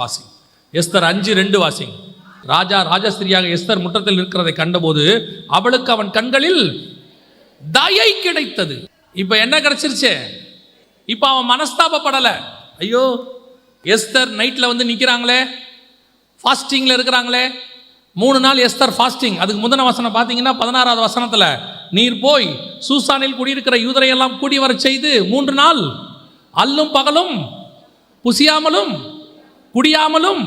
வாசி எஸ்தர் அஞ்சு ரெண்டு வாசி ராஜா ராஜஸ்திரியாக எஸ்தர் முற்றத்தில் இருக்கிறதை கண்டபோது அவளுக்கு அவன் கண்களில் தயை கிடைத்தது. இப்போ என்ன கிடைச்சிருச்சு? இப்போ அவன் மனஸ்தாபப்படலை. ஐயோ எஸ்தர் நைட்டில் வந்து நிற்கிறாங்களே ஃபாஸ்டிங்கில் இருக்கிறாங்களே. மூணு நாள் எஸ்தர் ஃபாஸ்டிங் அதுக்கு முதன வசனம் பார்த்தீங்கன்னா பதினாறாவது வசனத்தில் நீர் போய் சூசானில் குடியிருக்கிற யூதரையெல்லாம் கூடி வரச் செய்து மூன்று நாள் அல்லும் பகலும் புசியாமலும் குடியாமலும்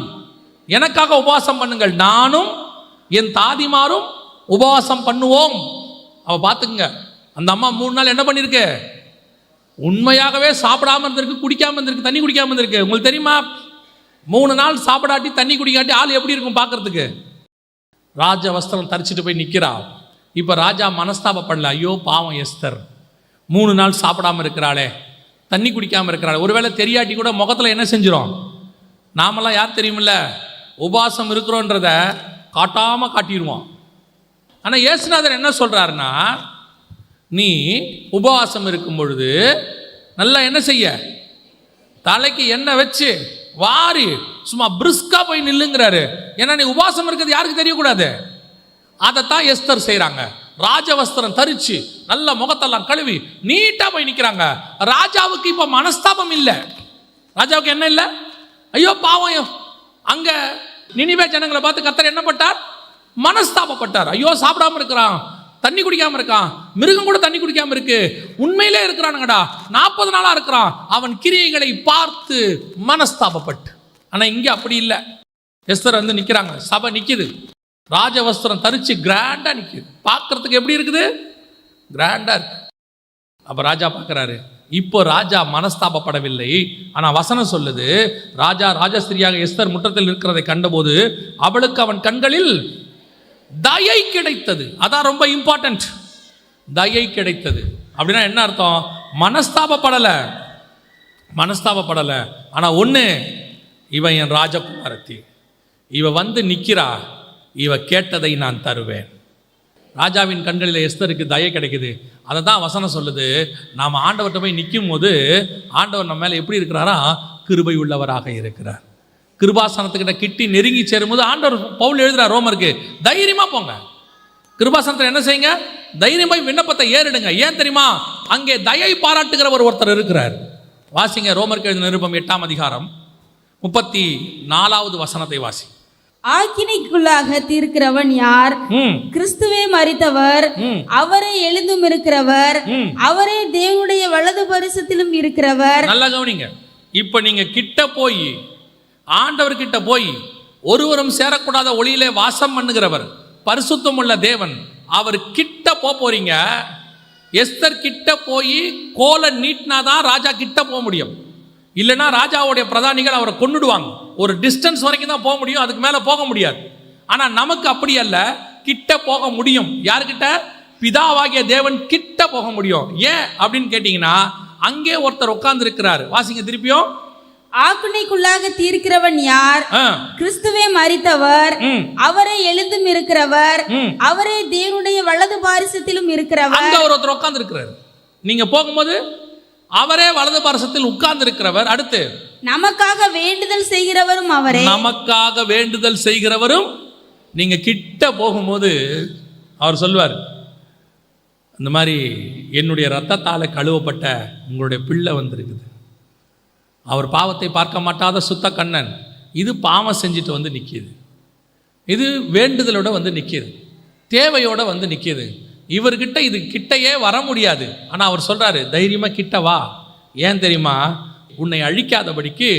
எனக்காக உபவாசம் பண்ணுங்கள். நானும் என் தாதிமாரும் உபவாசம் பண்ணுவோம். அவ பார்த்துக்குங்க அந்த அம்மா மூணு நாள் என்ன பண்ணியிருக்கு உண்மையாகவே சாப்பிடாம இருந்திருக்கு குடிக்காம இருந்திருக்கு தண்ணி குடிக்காம இருந்திருக்கு. உங்களுக்கு தெரியுமா? மூணு நாள் சாப்பிடாட்டி தண்ணி குடிக்காட்டி ஆள் எப்படி இருக்கும் பார்க்கறதுக்கு ராஜ வஸ்திரம் தரிச்சிட்டு போய் நிற்கிறா இப்போ ராஜா மனஸ்தாபப்படல ஐயோ பாவம் எஸ்தர். மூணு நாள் சாப்பிடாம இருக்கிறாளே. தண்ணி குடிக்காமல் இருக்கிறாள். ஒருவேளை தெரியாட்டி கூட முகத்தில் என்ன செஞ்சிடும் நாமெல்லாம் யார் தெரியுமில்ல? உபாசம் இருக்கிறோன்றத காட்டாமல் காட்டிடுவோம் ஆனால் இயேசுநாதர் என்ன சொல்கிறாருன்னா நீ உபவாசம் இருக்கும் பொழுது நல்லா என்ன செய்ய? தலைக்கு எண்ணெய் வச்சு வாரி சும்மா பிரிஸ்கா போய் நில்லுங்கிறாரு. ஏன்னா நீ உபாசம் இருக்கிறது யாருக்கு தெரியக்கூடாது? அதைத்தான் எஸ்தர் செய்கிறாங்க ராஜவஸ்திரம் தரிச்சு நல்ல முகத்தெல்லாம் கழுவி நீட்டாக போய் நிற்கிறாங்க ராஜாவுக்கு இப்போ மனஸ்தாபம் இல்லை. ராஜாவுக்கு என்ன இல்லை? ஐயோ பாவம் அங்கே நினிவே ஜனங்களை பார்த்து கத்தர் என்ன பட்டார் மனஸ்தாபப்பட்டார். ஐயோ சாப்பிடாம இருக்கிறான். தண்ணி குடிக்காம இருக்கான். மிருகம் கூட தண்ணி குடிக்காம இருக்கு. உண்மையிலே இருக்கிறானுங்கடா. நாற்பது நாளா இருக்கிறான். அவன் கிரியைகளை பார்த்து மனஸ்தாபப்பட்டு. ஆனா இங்க அப்படி இல்லை. எஸ்தர் வந்து நிக்கிறாங்க. சபை நிக்குது. ராஜவஸ்திரம் தரிச்சு கிராண்டா நிக்குது. பார்க்கறதுக்கு எப்படி இருக்குது? கிராண்டா இருக்கு. அப்ப ராஜா பார்க்கறாரு. இப்போ ராஜா மனஸ்தாபப்படவில்லை. ஆனால் வசனம் சொல்லுது ராஜா ராஜஸ்திரியாக எஸ்தர் முற்றத்தில் இருக்கிறதை கண்டபோது அவளுக்கு அவன் கண்களில் தயை கிடைத்தது. அதான் ரொம்ப இம்பார்ட்டன்ட் தயை கிடைத்தது. அப்படின்னா என்ன அர்த்தம்? மனஸ்தாபப்படலை. மனஸ்தாபப்படலை. ஆனால் ஒன்று இவன் என் ராஜகுமாரத்தி. இவ வந்து நிற்கிறா இவ கேட்டதை நான் தருவேன். ராஜாவின் கண்களில் எஸ்தருக்கு தயை கிடைக்குது. அதை தான் வசனம் சொல்லுது. நாம் ஆண்டவர்கிட்ட போய் நிற்கும் போது ஆண்டவர் நம்ம மேலே எப்படி இருக்கிறாரா? கிருபை உள்ளவராக இருக்கிறார். கிருபாசனத்துக்கிட்ட கிட்டி நெருங்கி சேரும்போது ஆண்டவர் பவுல் எழுதுறார் ரோமருக்கு தைரியமாக போங்க. கிருபாசனத்தில் என்ன செய்யுங்க? தைரியமாக விண்ணப்பத்தை ஏறிடுங்க. ஏன் தெரியுமா? அங்கே தயை பாராட்டுகிறவர் ஒருத்தர் இருக்கிறார். வாசிங்க ரோமருக்கு எழுதின நிருபம் எட்டாம் அதிகாரம் முப்பத்தி நாலாவது வசனத்தை வாசி. ஆக்கினைக்குள்ளாக தீர்க்கிறவன் யார்? கிறிஸ்துவே மரித்தவர். ம். அவரே எழுந்தும் இருக்கிறவர். அவரே தேவனுடைய வலது பரிசத்திலும் இருக்கிறவர். நல்லா கவனிங்க. இப்போ நீங்க கிட்ட போய் ஆண்டவர்கிட்ட போய் ஒருவரும் சேரக்கூடாத ஒளியிலே வாசம் பண்ணுகிறவர் பரிசுத்தம் உள்ள தேவன் அவர் கிட்ட போக போறீங்க. எஸ்தர் கிட்ட போய் கோலை நீட்டினாதான் ராஜா கிட்ட போக முடியும். இல்லைன்னா ராஜாவுடைய பிரதானிகள் அவரை கொன்னுடுவாங்க. ஒரு டிஸ்டன்ஸ் வரைக்கும் தான் போக முடியும் அதுக்கு மேலே போக முடியாது. ஆனால் நமக்கு அப்படி அல்ல. கிட்ட போக முடியும். யாருக்கிட்ட பிதாவாகிய தேவன் கிட்ட போக முடியும். ஏன் அப்படின்னு கேட்டிங்கன்னா அங்கே ஒருத்தர் உட்கார்ந்து இருக்கிறார் வாசிங்க திருப்பியும். ஆக்கினைக்குள்ளாக தீர்க்கிறவன் யார்? கிறிஸ்துவே மரித்தவர் ம், அவரே எழுந்தும் இருக்கிறவர். அவரே தேவனுடைய வலது பாரிசத்திலும் இருக்கிறவர். அங்க ஒரு ஒருத்தர் உட்கார்ந்து இருக்கிறார் நீங்க போகும்போது அவரே வலது பரசத்தில் உட்கார்ந்து இருக்கிறவர் அடுத்து நமக்காக வேண்டுதல் செய்கிறவரும் அவரே. நமக்காக வேண்டுதல் செய்கிறவரும் நீங்க கிட்ட போகும்போது அவர் சொல்வார் இந்த மாதிரி என்னுடைய ரத்தத்தால கழுவப்பட்ட உங்களுடைய பிள்ளை வந்திருக்குது. அவர் பாவத்தை பார்க்க மாட்டாத சுத்த கண்ணன். இது பாவம் செஞ்சுட்டு வந்து நிற்கிது இது வேண்டுதலோட வந்து நிற்கிது தேவையோட வந்து நிற்கிது இவர்கிட்ட இது கிட்டையே வர முடியாது. ஆனால் அவர் சொல்றாரு தைரியமா கிட்ட வா. ஏன் தெரியுமா? உன்னை அழிக்காதபடிக்கு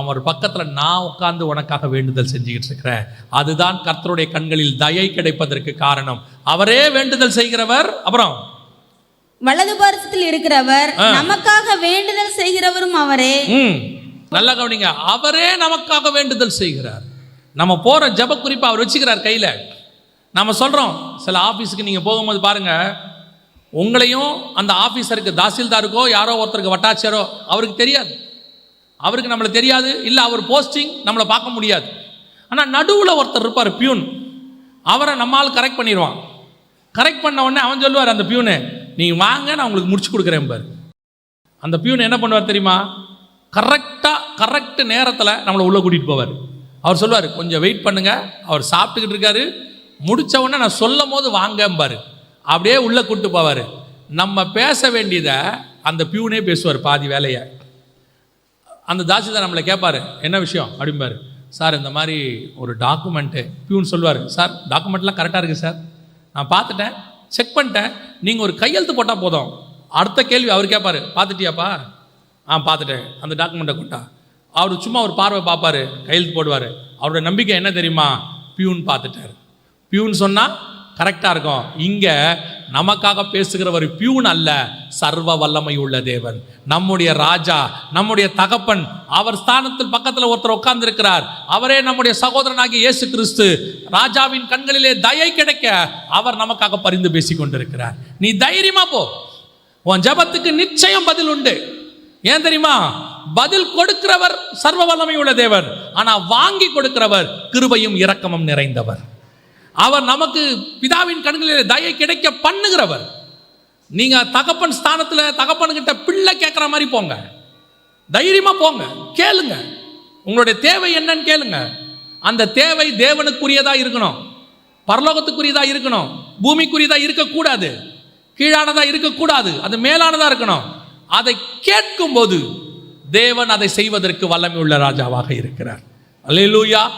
அவர் பக்கத்தில் நான் உட்கார்ந்து உனக்காக வேண்டுதல் செஞ்சுக்கிட்டு இருக்கிறேன். அதுதான் கர்த்தருடைய கண்களில் தயை கிடைப்பதற்கு காரணம். அவரே வேண்டுதல் செய்கிறவர் அப்புறம்? வலது பாரிசத்தில் இருக்கிறவர் நமக்காக வேண்டுதல் செய்கிறவரும் அவரே. நல்லா கவனிங்க. அவரே நமக்காக வேண்டுதல் செய்கிறார். நம்ம போகிற ஜப குறிப்பை அவர் வச்சுக்கிறார் கையில். நம்ம சொல்கிறோம் சில ஆஃபீஸுக்கு நீங்கள் போகும்போது பாருங்கள் உங்களையும் அந்த ஆஃபீஸருக்கு தாசில்தாருக்கோ யாரோ ஒருத்தருக்கு வட்டாட்சியரோ அவருக்கு தெரியாது. அவருக்கு நம்மளை தெரியாது இல்லை அவர் போஸ்டிங் நம்மளை பார்க்க முடியாது. ஆனால் நடுவில் ஒருத்தர் இருப்பார் பியூன். அவரை நம்மால் கரெக்ட் பண்ணிடுவான். கரெக்ட் பண்ண உடனே அவன் சொல்லுவார் அந்த பியூனு நீங்கள் வாங்க நான் உங்களுக்கு முடிச்சு கொடுக்குறேன் பாரு. அந்த பியூன் என்ன பண்ணுவார் தெரியுமா? கரெக்டாக கரெக்ட் நேரத்தில் நம்மளை உள்ளே கூட்டிகிட்டு போவார். அவர் சொல்லுவார் கொஞ்சம் வெயிட் பண்ணுங்கள் அவர் சாப்பிட்டுக்கிட்டு இருக்காரு முடிச்ச உடனே நான் சொல்லும் போது வாங்கம்பார் அப்படியே உள்ளே கூட்டு போவார். நம்ம பேச வேண்டியதை அந்த பியூனே பேசுவார் பாதி வேலையை. அந்த தாசிதார் நம்மளை கேட்பாரு என்ன விஷயம்? அப்படிம்பார் சார் இந்த மாதிரி ஒரு டாக்குமெண்ட்டு பியூன் சொல்லுவார். சார் டாக்குமெண்ட்லாம் கரெக்டாக இருக்குது சார். நான் பார்த்துட்டேன் செக் பண்ணிட்டேன். நீங்கள் ஒரு கையெழுத்து போட்டால் போதும். அடுத்த கேள்வி அவர் கேட்பார். பார்த்துட்டியாப்பா? ஆ பார்த்துட்டேன். அந்த டாக்குமெண்ட்டை கொண்டா. அவர் சும்மா ஒரு பார்வை பார்ப்பாரு கையெழுத்து போடுவார். அவரோட நம்பிக்கை என்ன தெரியுமா? பியூன் பார்த்துட்டார். பியூன் சொன்னால் கரெக்டாக இருக்கும். இங்கே நமக்காக பேசுகிறவர் பியூன் அல்ல சர்வ வல்லமை உள்ள தேவன். நம்முடைய ராஜா நம்முடைய தகப்பன் அவர் ஸ்தானத்தில் பக்கத்தில் ஒருத்தர் உட்கார்ந்திருக்கிறார். அவரே நம்முடைய சகோதரனாகிய இயேசு கிறிஸ்து ராஜாவின் கண்களிலே தயை கிடைக்க அவர் நமக்காக பரிந்து பேசி கொண்டிருக்கிறார் நீ தைரியமா போ. உன் ஜெபத்துக்கு நிச்சயம் பதில் உண்டு. ஏன் தெரியுமா? பதில் கொடுக்கிறவர் சர்வ வல்லமை உள்ள தேவன். ஆனால் வாங்கி கொடுக்கிறவர் கிருபையும் இரக்கமும் நிறைந்தவர். அவர் நமக்கு பிதாவின் கண்களில் தயை கிடைக்க பண்ணுகிறவர். நீங்க தகப்பன் ஸ்தானத்தில் தகப்பன்கிட்ட பிள்ளை கேட்குற மாதிரி போங்க. தைரியமா போங்க. கேளுங்க. உங்களுடைய தேவை என்னன்னு கேளுங்க. அந்த தேவை தேவனுக்குரியதா இருக்கணும். பரலோகத்துக்குரியதா இருக்கணும். பூமிக்குரியதா இருக்கக்கூடாது. கீழானதா இருக்கக்கூடாது. அது மேலானதா இருக்கணும். அதை கேட்கும்போது தேவன் அதை செய்வதற்கு வல்லமை உள்ள ராஜாவாக இருக்கிறார். அல்லூயா